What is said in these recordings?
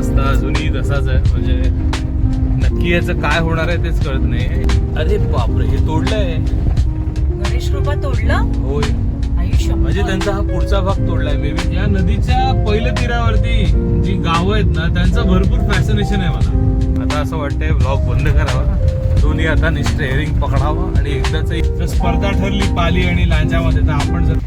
रस्ता अजूनही तसाच आहे. म्हणजे नक्की याचं काय होणार आहे तेच कळत नाही. अरे बापरे हे तोडलंय. गणेश कृपा तोडलं? होय. म्हणजे त्यांचा हा पुढचा भाग तोडलाय. मे बी या नदीच्या पहिल्या तीरावरती जी गावं आहेत ना त्यांचं भरपूर फॅसिनेशन आहे मला. आता असं वाटतंय ब्लॉग बंद करावा. दोन्ही आता स्टेअरिंग पकडावं आणि एकदाच स्पर्धा ठरली पाली आणि लांजामध्ये तर आपण जर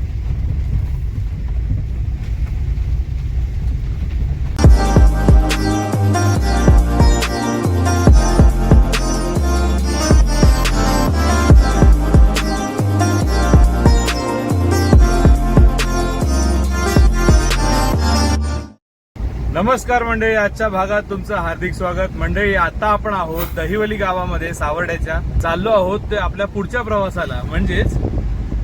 नमस्कार मंडळी आजच्या भागात तुमचं हार्दिक स्वागत. मंडळी आता आपण आहोत दहिवली गावामध्ये सावर्ड्याच्या. चाललो आहोत ते आपल्या पुढच्या प्रवासाला म्हणजेच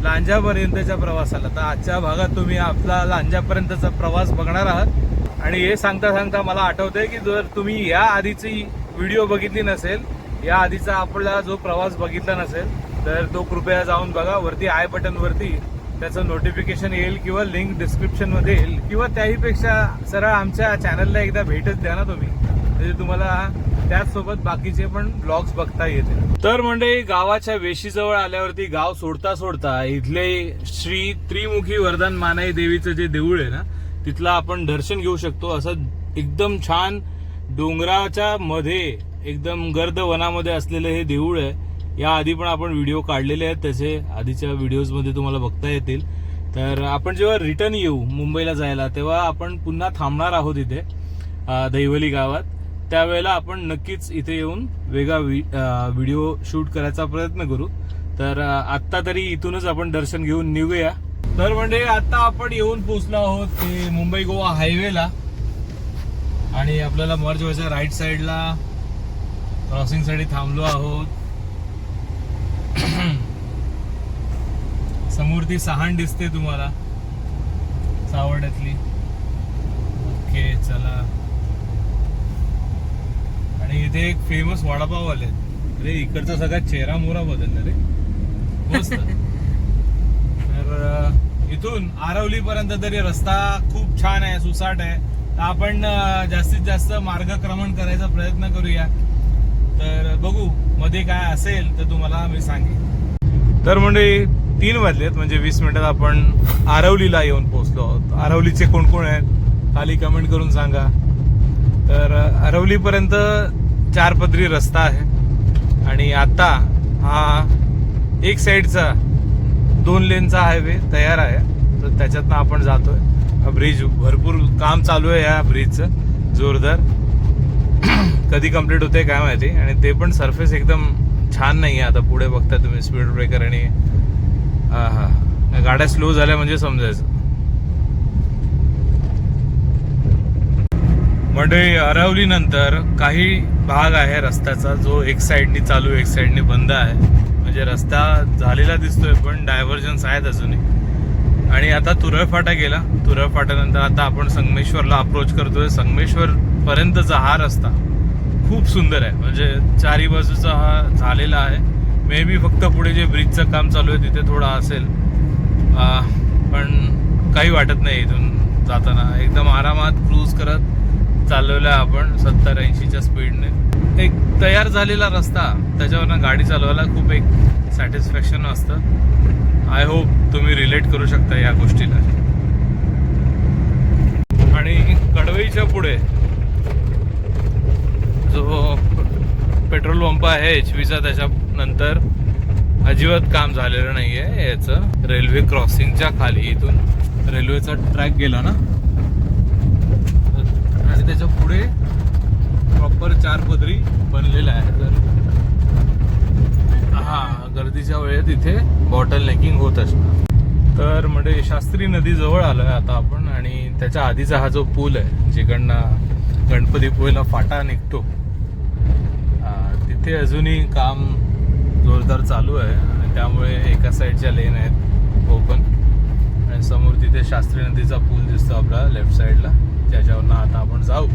लांजापर्यंतच्या प्रवासाला. तर आजच्या भागात तुम्ही आपला लांजापर्यंतचा प्रवास बघणार आहात. आणि हे सांगता सांगता मला आठवतंय की जर तुम्ही या आधीची व्हिडिओ बघितली नसेल या आधीचा आपला जो प्रवास बघितला नसेल तर तो कृपया जाऊन बघा. वरती आय बटन वरती त्याचं नोटिफिकेशन येईल किंवा लिंक डिस्क्रिप्शनमध्ये येईल किंवा त्याहीपेक्षा सरळ आमच्या चॅनलला एकदा भेटच द्या ना तुम्ही. म्हणजे तुम्हाला त्याचसोबत बाकीचे पण ब्लॉग्स बघता येतील. तर म्हणजे गावाच्या वेशीजवळ आल्यावरती गाव सोडता सोडता इथले श्री त्रिमुखी वरदान मानाई देवीचं जे देऊळ आहे ना तिथलं आपण दर्शन घेऊ शकतो. असं एकदम छान डोंगराच्या मध्ये एकदम गर्द वनामध्ये असलेलं हे देऊळ आहे. या आधी पण आपण व्हिडिओ काढलेले आहेत त्याचे आधीच्या व्हिडिओजमध्ये तुम्हाला बघता येतील. तर आपण जेव्हा रिटर्न येऊ मुंबईला जायला तेव्हा आपण पुन्हा थांबणार आहोत इथे दैवली दहिवली गावात. त्यावेळेला आपण नक्कीच इथे येऊन वेगळा व्हिडिओ शूट करायचा प्रयत्न करू. तर आत्ता तरी इथूनच आपण दर्शन घेऊन निघूया. तर म्हणजे आता आपण येऊन पोहोचलो आहोत ते मुंबई गोवा हायवेला. आणि आपल्याला मर्ज व्हायच्या राईट साईडला क्रॉसिंगसाठी थांबलो आहोत. समोर ती सहान दिसते तुम्हाला. सावर्ड्यातली ओके चला. आणि इथे एक फेमस वडापाव आले अरे इकडचा सगळा चेहरा मोरा बदलला रे. मस्त. तर इथून आरवली पर्यंत तरी रस्ता खूप छान आहे सुसाट आहे. तर आपण जास्तीत जास्त मार्गक्रमण करायचा प्रयत्न करूया. तर बघू. मध्ये काय असेल तर तुम्हाला मी सांगेन. तर म्हणजे तीन वाजलेत म्हणजे वीस मिनिटात आपण आरवलीला येऊन पोहोचलो आहोत. आरवलीचे कोण कोण आहेत खाली कमेंट करून सांगा. तर आरवलीपर्यंत चार पदरी रस्ता आहे. आणि आता हा एक साईडचा दोन लेनचा हायवे तयार आहे. तर त्याच्यातनं आपण जातोय. हा ब्रिज भरपूर काम चालू आहे या ब्रिजचं जोरदार. कधी कंप्लीट होते काय माहिती? आणि ते पण सरफेस एकदम छान नाही आहे. आता पुढे बघता तुम्ही स्पीड ब्रेकर आणि हा हा. गाड्या स्लो झाल्या म्हणजे समजायचं. म्हणजे अरावलीनंतर काही भाग आहे रस्त्याचा जो एक साईडनी चालू एक साईडनी बंद आहे. म्हणजे रस्ता झालेला दिसतोय पण डायव्हर्जन्स आहेत अजूनही. आणि आता तुरळ फाटा गेला. तुरळ फाट्यानंतर आता आपण संगमेश्वरला अप्रोच करतोय. संगमेश्वर पर्यंतचा हा रस्ता खूप सुंदर आहे. म्हणजे चारी बाजूचा हा झालेला आहे. मे बी फक्त पुढे जे ब्रिजचं काम चालू आहे तिथे थोडा असेल. पण काही वाटत नाही इथून जाताना. एकदम आरामात क्रूज करत चालवलं आपण सत्तर ऐंशीच्या स्पीडने एक तयार झालेला रस्ता त्याच्यावरनं गाडी चालवायला खूप एक सॅटिस्फॅक्शन असतं. आय होप तुम्ही रिलेट करू शकता या गोष्टीला. आणि कडवईच्या पुढे जो पेट्रोल पंप आहे एच पीचा त्याच्यानंतर अजिबात काम झालेलं नाही आहे याचं. रेल्वे क्रॉसिंगच्या खाली इथून रेल्वेचा ट्रॅक गेला ना? आणि त्याच्या पुढे प्रॉपर चार पदरी बनलेला आहे तर हा गर्दीच्या वेळेत इथे बॉटल नेकिंग होत असणार. तर म्हणजे शास्त्री नदी जवळ आलोय आता आपण आणि त्याच्या आधीचा हा जो पूल आहे जिकडनं गणपतीपुळेला फाटा निघतो तिथे अजूनही काम जोरदार चालू आहे आणि त्यामुळे एका साईडच्या लेन आहेत ओपन आणि समोर तिथे शास्त्री नदीचा पूल दिसतो आपला लेफ्ट साईडला ज्याच्यावरनं आता आपण जाऊ.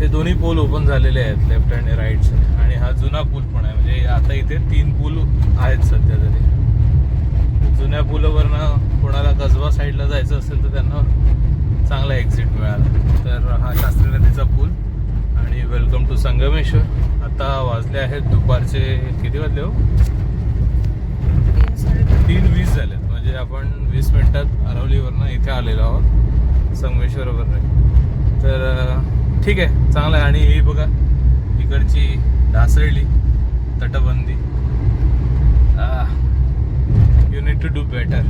ते दोन्ही पूल ओपन झालेले आहेत लेफ्ट आणि राईटचे आणि हा जुना पूल पण आहे. म्हणजे आता इथे तीन पूल आहेत सध्या तरी. जुन्या पुलावरनं कोणाला कसबा साईडला जायचं असेल तर त्यांना चांगला एक्झिट मिळाला. तर हा शास्त्री नदीचा पूल. आणि वेलकम टू संगमेश्वर. आता वाजले आहेत दुपारचे किती वाजले हो? तीन तीन वीस झालेत. म्हणजे आपण वीस मिनिटात अरवलीवरनं इथे आलेलो आहोत संगमेश्वरवरनं. तर ठीक आहे चांगलं आहे. आणि ही बघा इकडची ढासळली तटबंदी. You need to do better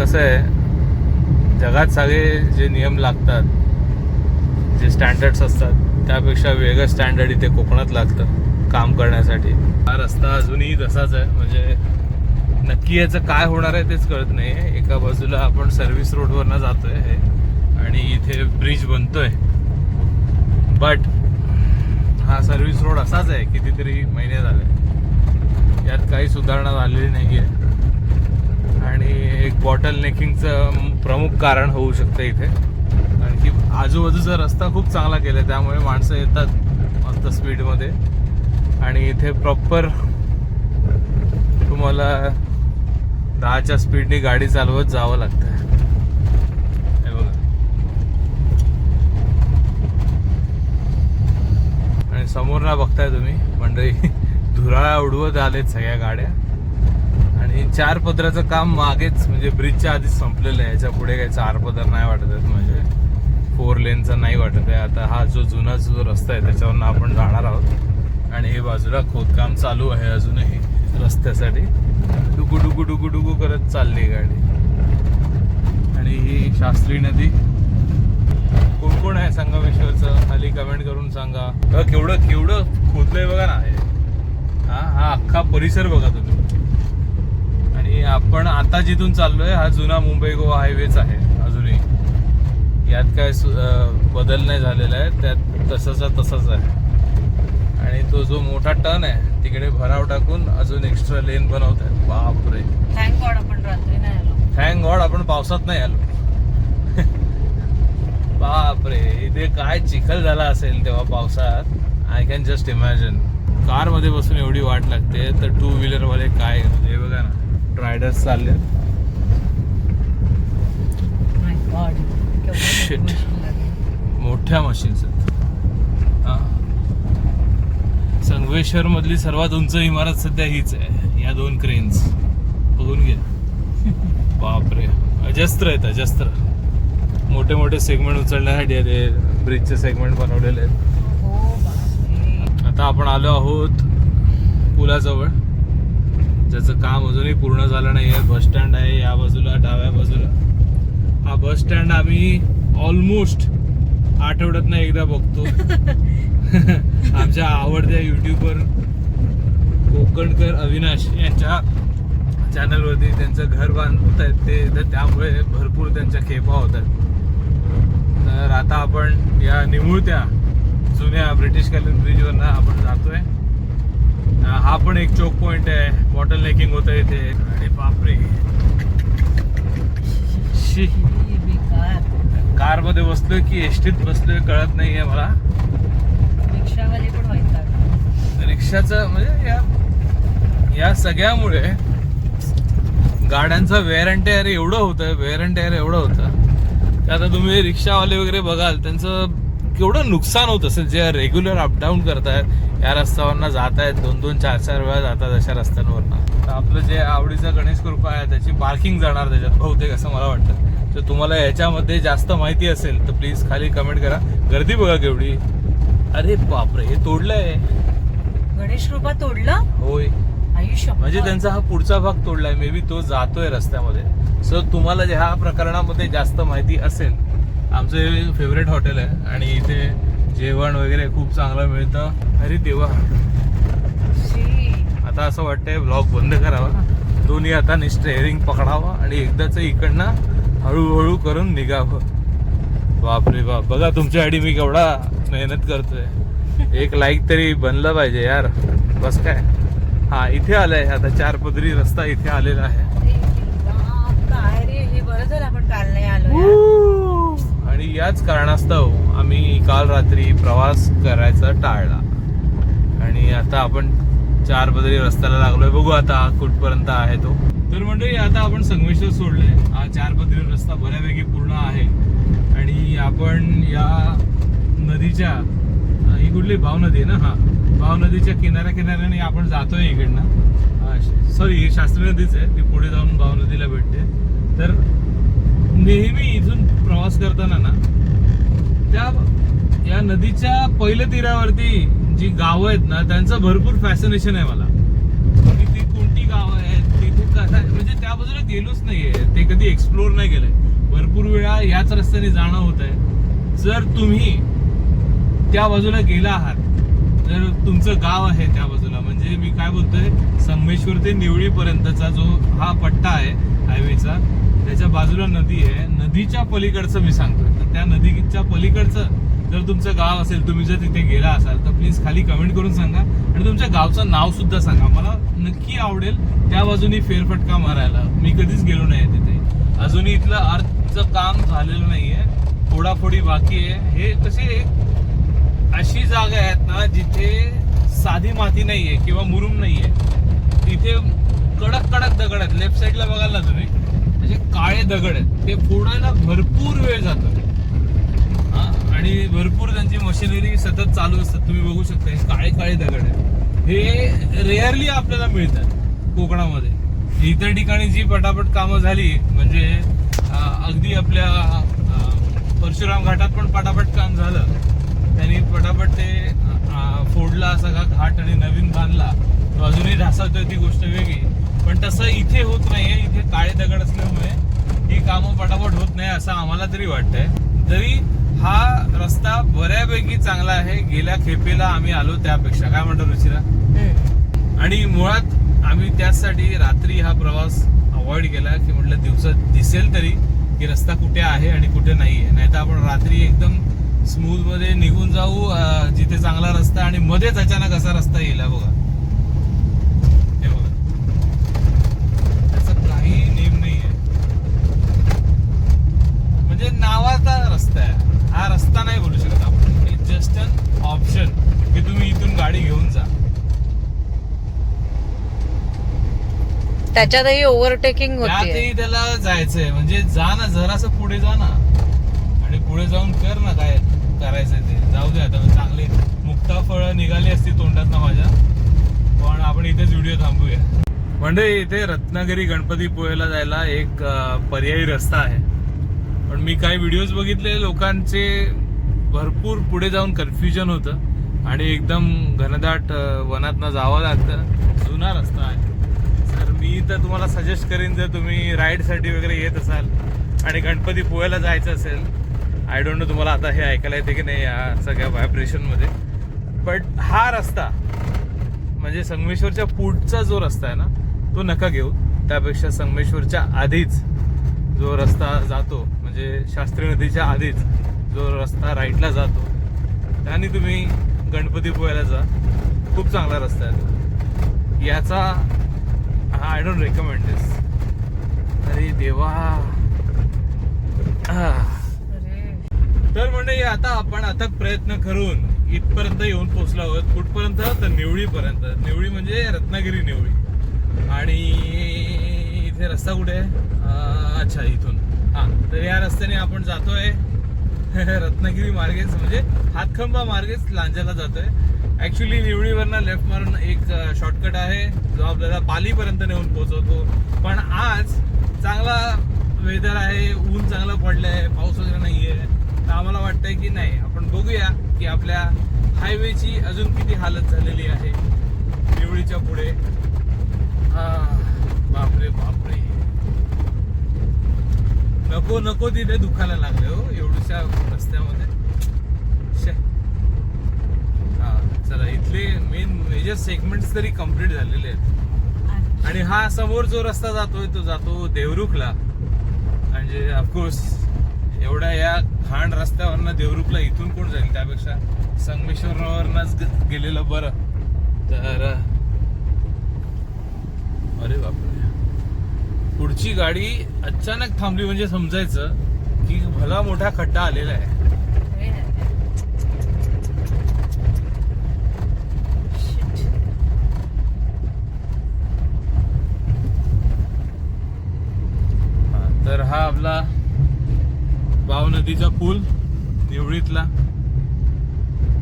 कसं आहे जगात सगळे जे नियम लागतात जे स्टँडर्ड्स असतात त्यापेक्षा वेगळं स्टँडर्ड इथे कोकणात लागतं काम करण्यासाठी. हा रस्ता अजूनही तसाच आहे. म्हणजे नक्की याचं काय होणार आहे तेच कळत नाही एका बाजूला आपण सर्व्हिस रोडवरनं जातोय हे आणि इथे ब्रिज बनतोय. बट हा सर्व्हिस रोड असाच आहे कितीतरी महिने झाले. यात काही सुधारणा झालेली नाही आहे आणि एक बॉटल नेकिंगचं प्रमुख कारण होऊ शकतं इथे. आजूबाजूचा रस्ता खूप चांगला केला त्यामुळे माणसं येतात मस्त स्पीडमध्ये. आणि इथे प्रॉपर तुम्हाला दहाच्या स्पीडने गाडी चालवत जावं लागतं हे बघा. आणि समोर ना बघताय तुम्ही मंडळी धुराळा उडवत आलेत सगळ्या गाड्या. आणि चार पदराचं काम मागेच म्हणजे ब्रिजच्या आधीच संपलेलं आहे याच्यापुढे काही चार पदर नाही वाटत म्हणजे फोर लेनचा नाही वाटत आहे. आता हा जो जुना जो रस्ता आहे त्याच्यावरनं आपण जाणार आहोत. आणि हे बाजूला खोदकाम चालू आहे अजूनही रस्त्यासाठी. डुगू डुगू डुगू डुगू करत चालली गाडी. आणि ही शास्त्री नदी. कोण कोण आहे संगमेश्वरचं? खाली कमेंट करून सांगा. अ, केवढं केवढं खोदलंय बघा ना हे. हा हा अख्खा परिसर बघा तुम्ही. आणि आपण आता जिथून चाललोय हा जुना मुंबई गोवा हायवेच आहे. यात काय बदल नाही झालेला आहे. त्यात तसंचा तसंच आहे. आणि तो जो मोठा टर्न आहे तिकडे भराव टाकून अजून एक्स्ट्रा लेन बनवत आहेत. बापरे. Thank God आपण रात्री नाही आलो. थँक गॉड आपण पावसात नाही आलो. बापरे. इथे काय चिखल झाला असेल तेव्हा पावसात? आय कॅन जस्ट इमॅजिन कारमध्ये बसून एवढी वाट लागते तर टू व्हीलर वाले काय हे बघा ना. रायडर्स चालले शिट मोठ्या मशीन्स आहेत. हा. संगमेश्वर मधली सर्वात उंच इमारत सध्या हीच आहे. या दोन क्रेन्स बघून घ्या बापरे. अजस्त्र आहेत अजस्त्र. मोठे मोठे सेगमेंट उचलण्यासाठी आले ब्रिजचे सेगमेंट बनवलेले आहेत. आता आपण आलो आहोत पुलाजवळ. ज्याचं काम अजूनही पूर्ण झालं नाही आहे बस स्टँड आहे या बाजूला डाव्या बाजूला. हा बस स्टँड आम्ही ऑलमोस्ट आठवड्यात एकदा बघतो. आमच्या आवडत्या युट्यूबर कोकणकर अविनाश यांच्या चॅनलवरती त्यांचं घर बांधत आहेत ते तर त्यामुळे भरपूर त्यांच्या खेपा होत आहेत तर आता आपण या निमुळत्या जुन्या ब्रिटिश कॅलन ब्रिजवरनं आपण जातोय. हा पण एक चोक पॉइंट आहे. बॉटल नेकिंग होतं इथे. आणि बापरे. कारमध्ये बसलोय की एसटीत बसलोय कळत नाहीये मला. रिक्षावाले पण वैतागले. रिक्षाचं म्हणजे या या सगळ्यामुळे गाड्यांचं वेअर अँड टेअर एवढं होतं वेअर अँड टेअर एवढं होतं. की आता तुम्ही रिक्षावाले वगैरे बघाल त्यांचं केवढं नुकसान होत असेल जे रेग्युलर अपडाऊन करतायत या रस्त्यावरनं जात आहेत दोन दोन चार चार वेळा जातात अशा रस्त्यांवरनं. तर आपलं जे आवडीचं गणेश कृपा आहे त्याची पार्किंग जाणार त्याच्यात बहुतेक असं मला वाटतं. तर तुम्हाला याच्यामध्ये जास्त माहिती असेल तर प्लीज खाली कमेंट करा. गर्दी बघा केवढी. अरे बापरे हे तोडलंय. गणेश कृपा तोडलं? होय. आयुष्य म्हणजे त्यांचा हा पुढचा भाग तोडलाय मे बी तो जातोय रस्त्यामध्ये. सो तुम्हाला जे ह्या प्रकरणामध्ये जास्त माहिती असेल आमचं हे फेवरेट हॉटेल आहे आणि इथे जेवण वगैरे खूप चांगलं मिळतं. अरे देवा. आता असं वाटतंय ब्लॉग बंद करावा. दोन्ही आता स्टेअरिंग पकडावा आणि एकदाच इकडनं हळूहळू करून निघावं. बापरे बाप. बघा तुमच्यासाठी मी केवढा मेहनत करतोय. एक लाईक तरी बनलं पाहिजे यार. बस काय? हा इथे आलंय. आता चार पदरी रस्ता इथे आलेला आहे. आणि याच कारणास्तव आम्ही काल रात्री प्रवास करायचा टाळला. आणि आता आपण चार पदरी रस्त्याला लागलोय. बघू आता कुठपर्यंत आहे तो. तर म्हणजे आता आपण संगमेश्वर सोडले हा चार पदरी रस्ता बऱ्यापैकी पूर्ण आहे. आणि आपण या नदीच्या ही कुठली? भाव नदी आहे ना? हा. भाव नदीच्या किनाऱ्या किनाऱ्याने आपण जातोय इकडनं. सॉरी ही शास्त्री नदीच आहे. ती पुढे जाऊन भाव नदीला भेटते. तर नेहमी इथून प्रवास करताना ना त्या या नदीच्या पहिल्या तीरावरती जी गावं आहेत ना त्यांचं भरपूर फॅसिनेशन आहे मला की ती कोणती गावं आहेत तिथे कसं आहे, म्हणजे त्या बाजूला गेलोच नाहीये. ते कधी एक्सप्लोर नाही केलंय. भरपूर वेळा याच रस्त्याने जाणं होत आहे जर तुम्ही त्या बाजूला गेला आहात जर तुमचं गाव आहे त्या बाजूला. म्हणजे मी काय बोलतोय संगमेश्वर ते निवळीपर्यंतचा जो हा पट्टा आहे हायवेचा त्याच्या बाजूला नदी आहे. नदीच्या पलीकडचं मी सांगतोय. तर त्या नदीच्या पलीकडचं जर तुमचं गाव असेल तुम्ही जर तिथे गेला असाल तर प्लीज खाली कमेंट करून सांगा. आणि तुमच्या गावचं नाव सुद्धा सांगा. मला नक्की आवडेल त्या बाजूनी फेरफटका मारायला. मी कधीच गेलो नाही तिथे. अजूनही इथलं अर्थचं काम झालेलं नाही आहे थोडाफोडी बाकी आहे. हे कसे अशी जागा आहेत ना जिथे साधी माती नाही आहे किंवा मुरुम आहे तिथे कडक कडक दगड आहेत. लेफ्ट साईडला बघाल ना तुम्ही असे काळे दगड आहेत. ते फोडायला भरपूर वेळ जातो. आणि भरपूर त्यांची मशिनरी सतत चालू असतात. तुम्ही बघू शकता हे काळे काळे दगड आहेत. हे रेअरली आपल्याला मिळतात कोकणामध्ये. इतर ठिकाणी जी पटापट कामं झाली म्हणजे अगदी आपल्या परशुराम घाटात पण पटापट काम झालं. त्यांनी पटापट ते फोडला सगळा घाट आणि नवीन बांधला. तो अजूनही ढासळतोय ती गोष्ट वेगळी. पण तसं इथे होत नाहीये. इथे काळे दगड असल्यामुळे ही कामं पटापट होत नाही असं आम्हाला तरी वाटतंय. जरी हा रस्ता बऱ्यापैकी चांगला आहे. गेल्या खेपेला आम्ही आलो त्यापेक्षा. काय म्हणतो रुचिरा? आणि मुळात आम्ही त्याचसाठी रात्री हा प्रवास अवॉइड केला की म्हटलं दिवसात दिसेल तरी की रस्ता कुठे आहे आणि कुठे नाही आहे नाही तर आपण रात्री एकदम स्मूथमध्ये निघून जाऊ जिथे चांगला रस्ता आणि मध्येच अचानक असा रस्ता येईल. बघा. हे बघा. त्याचा काही नेम नाही आहे म्हणजे नावाचा रस्ता आहे. हा रस्ता नाही बोलू शकत आपण. जस्ट अन ऑप्शन की तुम्ही इथून गाडी घेऊन जा. त्याच्यातही ओव्हरटेकिंग होती त्यातही त्याला जायचंय. म्हणजे जा ना जरासं पुढे जा ना. आणि पुढे जाऊन कर ना काय करायचंय ते. जाऊ दे आता चांगले मुक्ता फळं निघाली असती तोंडात ना माझ्या. पण आपण इथेच व्हिडिओ थांबूया. म्हणजे इथे रत्नागिरी गणपती पोहेला जायला एक अं, पर्यायी रस्ता आहे. पण मी काही व्हिडिओज बघितले लोकांचे भरपूर पुढे जाऊन कन्फ्युजन होतं. आणि एकदम घनदाट वनातनं जावं लागतं. जुना रस्ता आहे. तर मी तर तुम्हाला सजेस्ट करेन जर तुम्ही राईडसाठी वगैरे येत असाल आणि गणपती पोहायला जायचं असेल आय डोंट नो तुम्हाला आता हे ऐकायला येते की नाही या सगळ्या व्हायब्रेशनमध्ये बट हा रस्ता म्हणजे संगमेश्वरच्या पुढचा जो रस्ता आहे ना तो नका घेऊ. त्यापेक्षा संगमेश्वरच्या आधीच जो रस्ता जातो म्हणजे शास्त्री नदीच्या आधीच जो रस्ता राईटला जातो त्याने तुम्ही गणपती पोहायला जा. खूप चांगला रस्ता आहे याचा आय डोंट रेकमेंड दिस अरे देवा. तर म्हणजे आता आपण अथक प्रयत्न करून इथपर्यंत येऊन पोचलो आहोत. कुठपर्यंत? तर निवळीपर्यंत. निवळी म्हणजे रत्नागिरी निवळी. आणि इथे रस्ता कुठे आहे अच्छा इथून. हा तर या रस्त्याने आपण जातोय. रत्नागिरी मार्गेच म्हणजे हातखंबा मार्गेच लांजाला जातोय. ऍक्च्युली निवडीवरनं लेफ्ट मारून एक शॉर्टकट आहे. जो आपल्याला पालीपर्यंत नेऊन पोहोचवतो. पण आज चांगला वेदर आहे ऊन चांगलं पडलं आहे पाऊस वगैरे नाही आहे तर आम्हाला वाटतंय की नाही आपण बघूया की आपल्या हायवेची अजून किती हालत झालेली आहे. निवळीच्या पुढे. बापरे बापरे. नको नको तिथे दुखायला लागले हो एवढ्याशा रस्त्यामध्ये. हा चला इथले मेन मेजर सेगमेंट्स तरी कंप्लीट झालेले आहेत. आणि हा समोर जो रस्ता जातोय तो जातो देवरुखला. म्हणजे ऑफकोर्स एवढ्या या खांड रस्त्यावरनं देवरुखला इथून कोण जाईल? त्यापेक्षा संगमेश्वरवरनच गेलेलं बरं. तर अरे बापरे. पुढची गाडी अचानक थांबली म्हणजे समजायचं की भला मोठा खड्डा आलेला आहे. तर हा आपला भाव नदीचा पूल निवळीतला.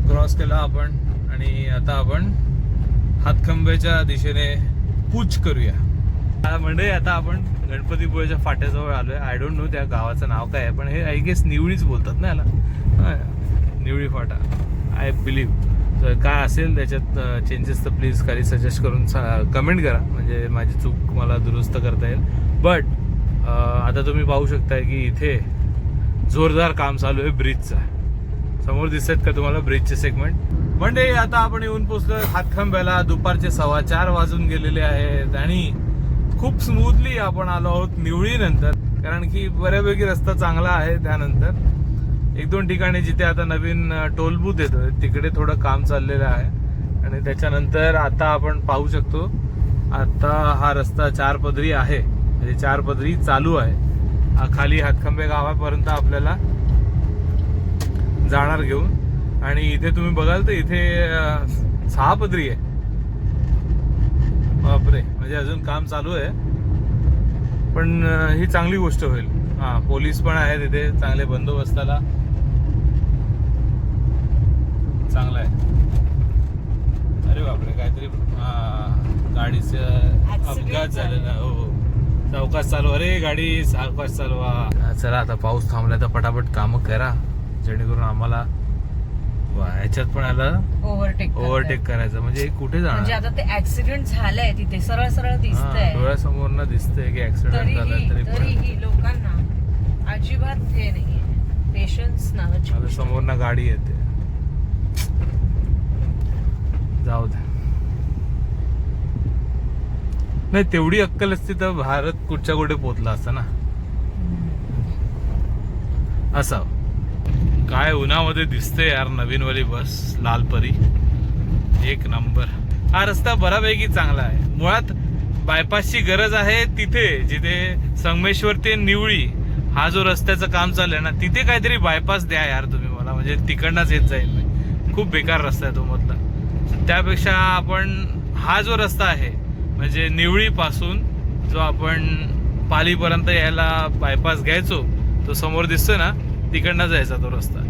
क्रॉस केला आपण आणि आता आपण हातखंब्याच्या दिशेने पूच करूया. म्हणजे आता आपण गणपतीपुळेच्या फाट्याजवळ आलोय. आय डोंट नो त्या गावाचं नाव काय आहे पण हे आय गेस निवळीच बोलतात ना याला. निवळी फाटा. आय बिलीव्ह तर काय असेल त्याच्यात चेंजेस तर प्लीज काही सजेस्ट करून कमेंट करा. म्हणजे माझी चूक मला दुरुस्त करता येईल. बट आता तुम्ही पाहू शकताय की इथे जोरदार काम चालू आहे ब्रिजचं समोर दिसत का तुम्हाला ब्रिजचे सेगमेंट म्हणजे आता आपण येऊन पोचलो हातखंब्याला दुपारचे सव्वा चार वाजून गेलेले आहेत आणि खूप स्मूथली आपण आलो आहोत निवळी नंतर कारण की बऱ्यापैकी रस्ता चांगला आहे त्यानंतर. एक दोन ठिकाणी जिथे आता नवीन टोलबूथ येतोय तिकडे थोडं काम चाललेलं आहे. आणि त्याच्यानंतर आता आपण पाहू शकतो आता हा रस्ता चार पदरी आहे. म्हणजे चार पदरी चालू आहे. हा खाली हातखंबे गावापर्यंत आपल्याला जाणार घेऊन. आणि इथे तुम्ही बघाल तर इथे सहा पदरी आहे. बापरे. म्हणजे अजून काम चालू आहे. पण ही चांगली गोष्ट होईल. हा पोलीस पण आहेत इथे चांगले बंदोबस्ताला. चांगला आहे. अरे बापरे काहीतरी हा, गाडीचं अपघात झालेला हो हो. सावकाश चालू अरे गाडी सावकाश चालवा. चला आता पाऊस थांबला तर पटापट काम करा. जेणेकरून आम्हाला ह्याच्यात पण आला ओव्हरटेक ओव्हरटेक करायचं. म्हणजे कुठे म्हणजे जाणार आता ते ऍक्सिडेंट झालंय तिथे सरळ सरळ दिसतंय. डोळ्यासमोर दिसतंय की ऍक्सिडेंट झाला तरीही तरी तरीही लोकांना अजिबात हे नाहीये. पेशन्स गोष्ट. समोर ना गाडी येते. जाऊ दे. नाही तेवढी अक्कल असती तर भारत कुठच्या कुठे पोहोचला असता ना? असावं. काय उन्हामध्ये दिसते यार नवीनवाली बस लालपरी. एक नंबर. हा रस्ता बऱ्यापैकी चांगला आहे. मुळात बायपासची गरज आहे तिथे जिथे संगमेश्वर ते निवळी हा जो रस्त्याचं काम चाललंय ना तिथे काहीतरी बायपास द्या यार तुम्ही मला. म्हणजे तिकडनंच येत जाईल मी. खूप बेकार रस्ता आहे तो मधला. त्यापेक्षा आपण हा जो रस्ता आहे म्हणजे निवळीपासून जो आपण पालीपर्यंत यायला बायपास घ्यायचो तो समोर दिसतोय ना तिकडनं जायचा तो रस्ता.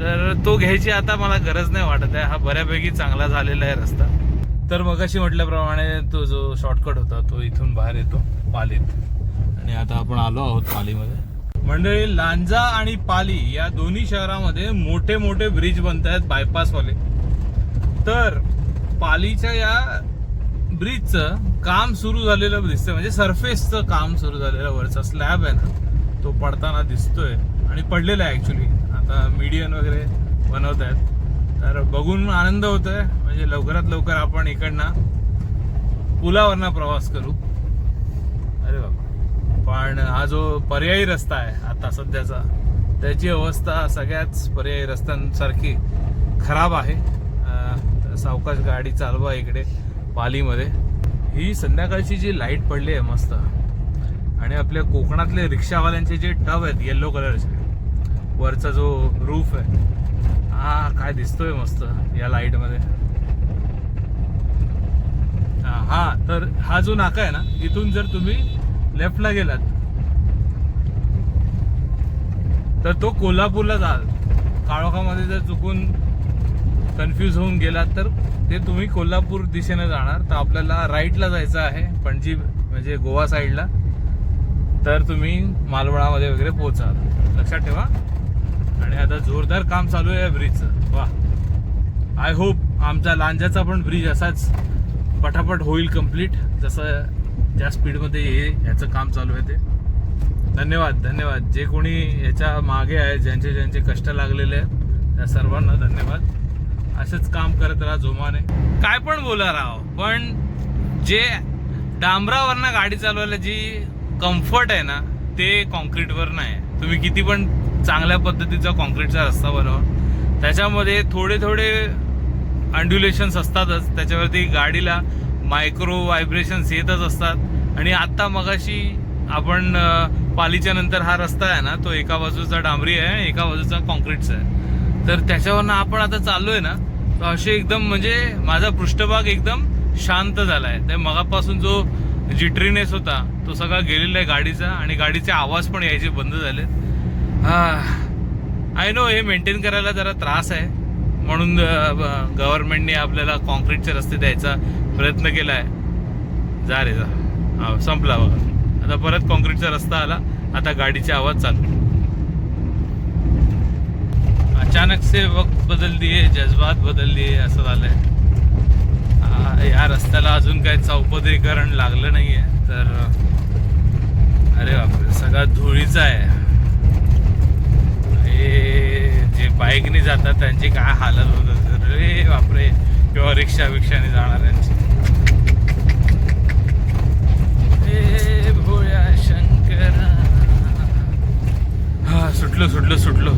तर तो घ्यायची आता मला गरज नाही वाटत आहे. हा बऱ्यापैकी चांगला झालेला आहे रस्ता. तर मगाशी म्हटल्याप्रमाणे तो जो शॉर्टकट होता तो इथून बाहेर येतो पालीत. आणि आता आपण आलो आहोत पालीमध्ये. मंडळी लांजा आणि पाली या दोन्ही शहरामध्ये मोठे मोठे ब्रिज बनत आहेत बायपासवाले तर पालीच्या या ब्रिजचं काम सुरू झालेलं दिसतंय. म्हणजे सरफेसचं काम सुरू झालेलं वरचा. स्लॅब आहे ना तो पडताना दिसतोय. आणि पडलेला आहे ॲक्च्युली आता मीडियन वगैरे बनवत आहेत. तर बघून आनंद होतोय. म्हणजे लवकरात लवकर आपण इकडनं पुलावरनं प्रवास करू. अरे बाबा पण हा जो पर्यायी रस्ता आहे आता सध्याचा त्याची अवस्था सगळ्याच पर्यायी रस्त्यांसारखी खराब आहे. सावकाश गाडी चालवा इकडे पालीमध्ये. ही संध्याकाळची जी लाइट पडली आहे मस्त. आणि आपल्या कोकणातले रिक्षावाल्यांचे जे टब आहेत येल्लो कलरचे वरचा जो रूफ आहे हा काय दिसतोय मस्त या लाइटमध्ये. हा, हा तर हा जो नाका आहे ना इथून जर तुम्ही लेफ्टला गेलात तर तो कोल्हापूरला जाल. काळोखामध्ये जर चुकून कन्फ्यूज होऊन गेलात तर ते तुम्ही कोल्हापूर दिशेने जाणार. तर आपल्याला राईटला जायचं आहे पणजी म्हणजे गोवा साईडला तर तुम्ही मालवणामध्ये वगैरे पोचाल लक्षात ठेवा. आणि आता जोरदार काम चालू आहे ब्रिजचं. वा. आय होप आमचा लांजाचा पण ब्रिज असाच पटापट होईल कंप्लीट जसं ज्या स्पीडमध्ये हे ह्याचं काम चालू आहे ते. धन्यवाद धन्यवाद. जे कोणी याच्या मागे आहे ज्यांचे ज्यांचे कष्ट लागलेले आहेत त्या सर्वांना धन्यवाद. असंच काम करत राहा जोमाने. काय पण बोला राव पण जे डांबरावरनं गाडी चालवायला जी कम्फर्ट आहे ना ते कॉन्क्रीटवर नाही. तुम्ही किती पण चांगल्या पद्धतीचा कॉन्क्रीटचा रस्ता बनवा. त्याच्यामध्ये थोडे थोडे अंड्युलेशन्स असतातच. त्याच्यावरती गाडीला मायक्रो व्हायब्रेशन्स येतच असतात. आणि आत्ता मगाशी आपण पालीच्या नंतर हा रस्ता आहे ना तो एका बाजूचा डांबरी आहे एका बाजूचा कॉन्क्रीटचा आहे. तर त्याच्यावरनं आपण आता चाललोय ना तर असे एकदम म्हणजे माझा पृष्ठभाग एकदम शांत झाला आहे त्या मगापासून जो जिटरीनेस होता तो सगळा गेलेला आहे गाडीचा आणि गाडीचे आवाज पण यायचे बंद झाले आय नो हे मेंटेन करायला जरा त्रास आहे. म्हणून गव्हर्नमेंटने आपल्याला कॉन्क्रीटचे रस्ते द्यायचा प्रयत्न केला आहे जा रे जा. हा संपला बघा. आता परत कॉन्क्रीटचा रस्ता आला. आता गाडीची आवाज चालू. अचानक से वक्त बदल दिए जज्बात बदल दिए असं झालंय. या रस्त्याला अजून काही चौपदरीकरण लागलं नाहीये. तर अरे बापरे सगळा धुळीचा आहे. हे जे बाईकने जातात त्यांची काय हालत होत रे बापरे. किंवा रिक्षा बिक्षाने जाणाऱ्यांची. भोळ्या शंकरा. हा सुटलो सुटलो सुटलो.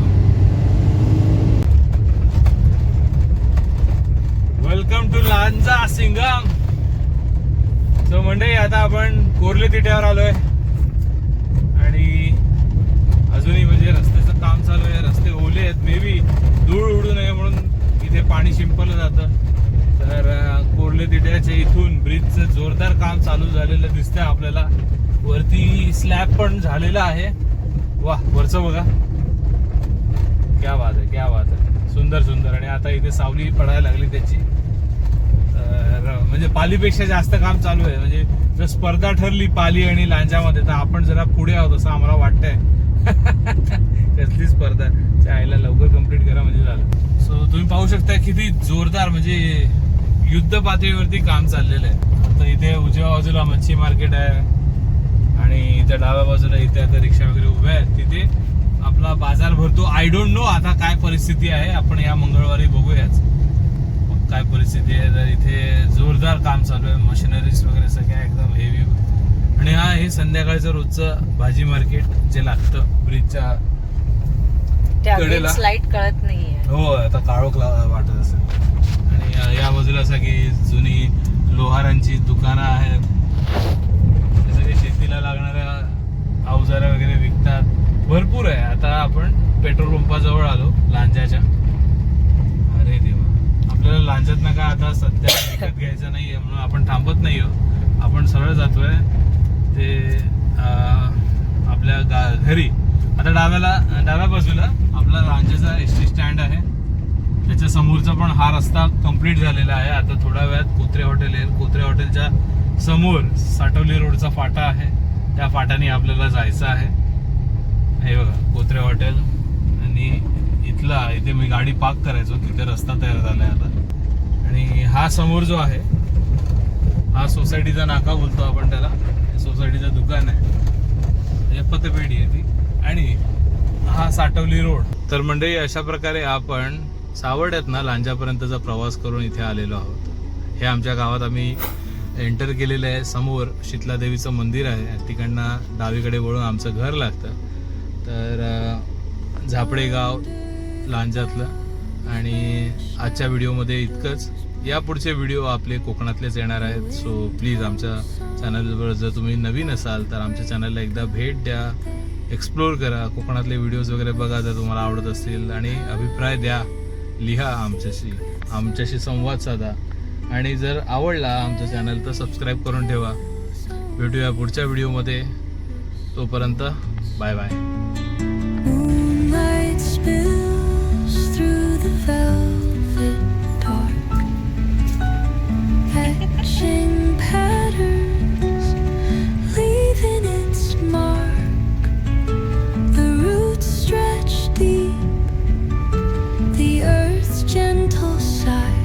Welcome to Lanja Singham so मंडळी आता आपण कोरले तिट्यावर आलोय आणि अजूनही म्हणजे रस्त्याचं काम चालू आहे रस्ते ओले आहेत मे बी धूळ उडू नये म्हणून इथे पाणी शिंपलं जातं. तर कोरले तिट्याच्या इथून ब्रिजचं जोरदार काम चालू झालेलं दिसतंय आपल्याला. वरती स्लॅब पण झालेला आहे. वा वरचं बघा. क्या बात आहे क्या बात आहे. सुंदर सुंदर. आणि आता इथे सावली पडायला लागली त्याची. तर म्हणजे पालीपेक्षा जास्त काम चालू आहे. म्हणजे जर स्पर्धा ठरली पाली आणि लांजामध्ये तर आपण जरा पुढे आहोत असं आम्हाला वाटतंय. कसली स्पर्धा त्या आईला लवकर कंप्लीट करा म्हणजे झालं. सो तुम्ही पाहू शकता किती जोरदार म्हणजे युद्ध पातळीवरती काम चाललेलं आहे. तर इथे उजव्या बाजूला मच्छी मार्केट आहे. आणि इथे डाव्या बाजूला इथे आता रिक्षा वगैरे उभ्या आहेत. तिथे आपला बाजार भरतो. आय डोंट नो आता काय परिस्थिती आहे. आपण या मंगळवारी बघूयाच. काय परिस्थिती आहे. तर इथे जोरदार काम चालू आहे. मशिनरीज वगैरे सगळ्या एकदम हेवी आणि हा हे संध्याकाळचं रोजचं भाजी मार्केट जे लागतं ब्रिजच्या कडेला. त्या लाइट कळत नाहीये. हो आता काळोख वाटत असेल. आणि या- बाजूला सगळी जुनी लोहारांची दुकानं आहेत. सगळे शेतीला लागणाऱ्या अवजाऱ्या वगैरे विकतात. भरपूर आहे. आता आपण पेट्रोल पंपाजवळ आलो लांजाच्या. अरे देवा. आपल्याला लांजात ना का आता सध्या विकत घ्यायचं नाहीये म्हणून आपण थांबत नाही हो आपण सरळ जातोय. ते आपल्या गा घरी. आता डाव्याला डाव्या बाजूला आपला रांजेचा एस टी स्टँड आहे. त्याच्या समोरचा पण हा रस्ता कंप्लीट झालेला आहे. आता थोड्या वेळात कोत्रे हॉटेल येईल. कोत्रे हॉटेलच्या समोर साठवली रोडचा फाटा आहे. त्या फाट्याने आपल्याला जायचं आहे. हे बघा कोत्रे हॉटेल. आणि इथला इथे मी गाडी पार्क करायचो तिथे रस्ता तयार झाला आहे आता. आणि हा समोर जो आहे हा सोसायटीचा नाका बोलतो आपण त्याला. सोसायटीचं दुकान आहे. पतपेढी आहे ती. आणि हा साठवली रोड. तर मंडळी अशा प्रकारे आपण सावर्ड्यात ना लांजापर्यंतचा प्रवास करून इथे आलेलो आहोत. हे आमच्या गावात आम्ही एंटर केलेलं आहे. समोर शीतला देवीचं मंदिर आहे. तिकडनं डावीकडे वळून आमचं घर लागतं. तर झापडे गाव लांजातलं आणि आजच्या व्हिडिओमध्ये इतकंच. या पुढचे व्हिडिओ आपले कोकणातलेच येणार आहेत. सो प्लीज आमच्या चॅनलवर जर तुम्ही नवीन असाल तर आमच्या चॅनलला एकदा भेट द्या. एक्सप्लोर करा. कोकणातले व्हिडिओज वगैरे बघा जर तुम्हाला आवडत असतील. आणि अभिप्राय द्या. लिहा आमच्याशी. आमच्याशी संवाद साधा. आणि जर आवडला आमचं चॅनल तर सबस्क्राईब करून ठेवा. भेटूया पुढच्या व्हिडिओमध्ये तोपर्यंत बाय बाय side.